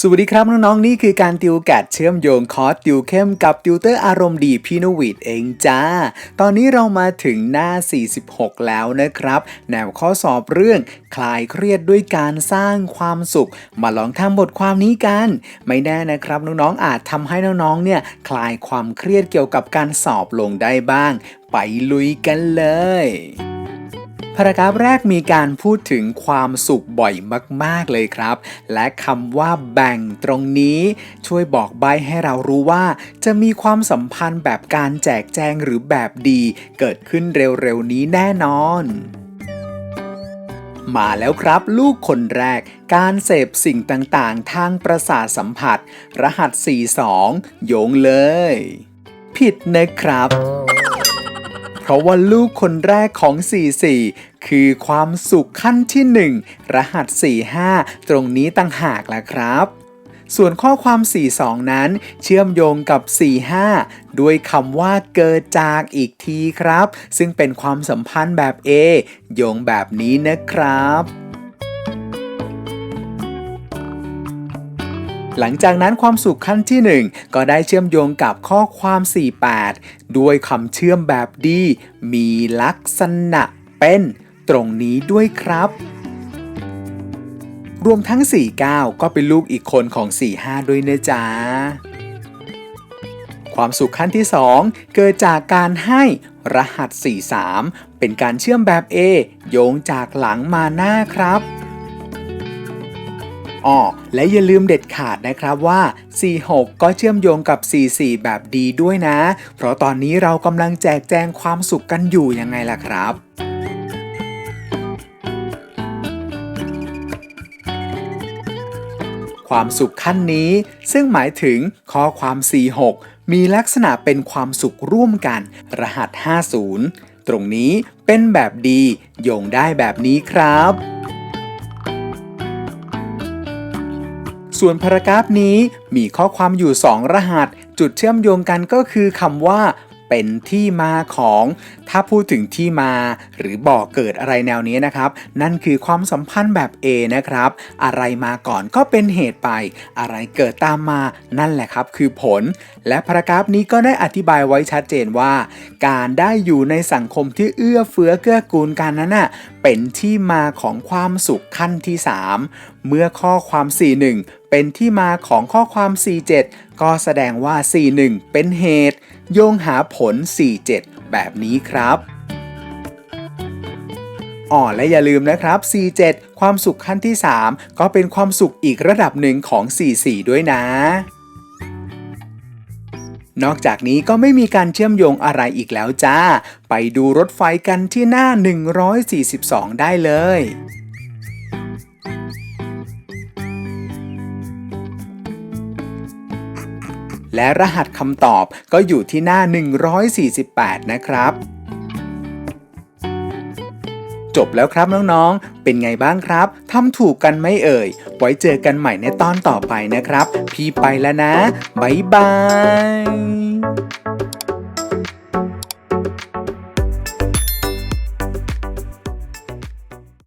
สวัสดีครับน้องๆนี่คือการติวแกดเชื่อมโยงคอร์สติวเข้มกับติวเตอร์อารมณ์ดีพี่นวิดเองจ้า ตอนนี้เรามาถึงหน้า 46 แล้วนะครับ แนวข้อสอบเรื่อง คลายเครียดด้วยการสร้างความสุข มาลองทำบทความนี้กัน ไม่แน่นะครับน้องๆอาจทำให้น้องๆเนี่ยคลายความเครียดเกี่ยวกับการสอบลงได้บ้าง ไปลุยกันเลย พารากราฟแรกมีการพูดถึงความสุขบ่อยมาก ๆ เลยครับ และคำว่าแบ่งตรงนี้ช่วยบอกใบให้เรารู้ว่า จะมีความสัมพันธ์แบบการแจกแจงหรือแบบดีเกิดขึ้นเร็ว ๆ นี้แน่นอนมาแล้วครับ ลูกคนแรก การเสพสิ่งต่างๆ ทางประสาทสัมผัส รหัส 42 โยงเลย ผิดนะครับ เพราะว่าลูกคนแรกของ 44 คือความสุขขั้นที่ 1 รหัส 45 ตรงนี้ต่างหากแหละครับส่วนข้อความ 42 นั้น เชื่อมโยงกับ 45 ด้วยคำว่าเกิดจากอีกทีครับ ซึ่งเป็นความสัมพันธ์แบบ A โยงแบบนี้นะครับ หลังจากนั้นความสุขขั้นที่ 1 ก็ได้เชื่อมโยงกับข้อความ 48 ด้วยคำเชื่อมแบบดี มีลักษณะเป็นตรงนี้ด้วยครับ รวมทั้ง 49 ก็เป็นลูกอีกคนของ 45 ด้วยนะจ๊ะความสุขขั้นที่ 2 เกิดจากการให้รหัส 43 เป็นการเชื่อมแบบ A โยงจากหลังมาหน้าครับ อ๋อและอย่าลืมเด็ดขาดนะครับว่า 46 ก็เชื่อมโยงกับ 44 แบบดีด้วยนะ เพราะตอนนี้เรากำลังแจกแจงความสุขกันอยู่ยังไงล่ะครับความสุขขั้นนี้ ซึ่งหมายถึงข้อความ 46 มีลักษณะเป็นความสุขร่วมกัน รหัส 50 ตรงนี้เป็นแบบดีโยงได้แบบนี้ครับ ส่วนพารากราฟนี้มีข้อความอยู่ 2 รหัส จุดเชื่อมโยงกันก็คือคำว่าเป็นที่มาของ ถ้าพูดถึงที่มา หรือบอกเกิดอะไรแนวนี้นะครับ นั่นคือความสัมพันธ์แบบ A นะครับ อะไรมาก่อนก็เป็นเหตุไป อะไรเกิดตามมา นั่นแหละครับ คือผล และพารากราฟนี้ก็ได้อธิบายไว้ชัดเจนว่า การได้อยู่ในสังคมที่เอื้อเฟื้อเกื้อกูลกันนั้นน่ะเป็นที่มาของความสุขขั้นที่ 3 เมื่อข้อความ 41 เป็นที่มาของข้อความ 47 ก็แสดงว่า 41 เป็นเหตุ โยงหาผล 47 แบบนี้ครับอ๋อและอย่าลืมนะครับ 47 ความสุขขั้นที่ 3 ก็เป็นความสุขอีกระดับหนึ่งของ 44 ด้วยนะ นอกจากนี้ก็ไม่มีการเชื่อมโยงอะไรอีกแล้วจ้า ไปดูรถไฟกันที่หน้า 142 ได้เลย และรหัสคำตอบก็อยู่ที่หน้า 148 นะครับ จบแล้วครับน้องๆ เป็นไงบ้างครับทำถูกกันไหมเอ่ย ไว้เจอกันใหม่ในตอนต่อไปนะครับ พี่ไปแล้วนะ บ๊ายบาย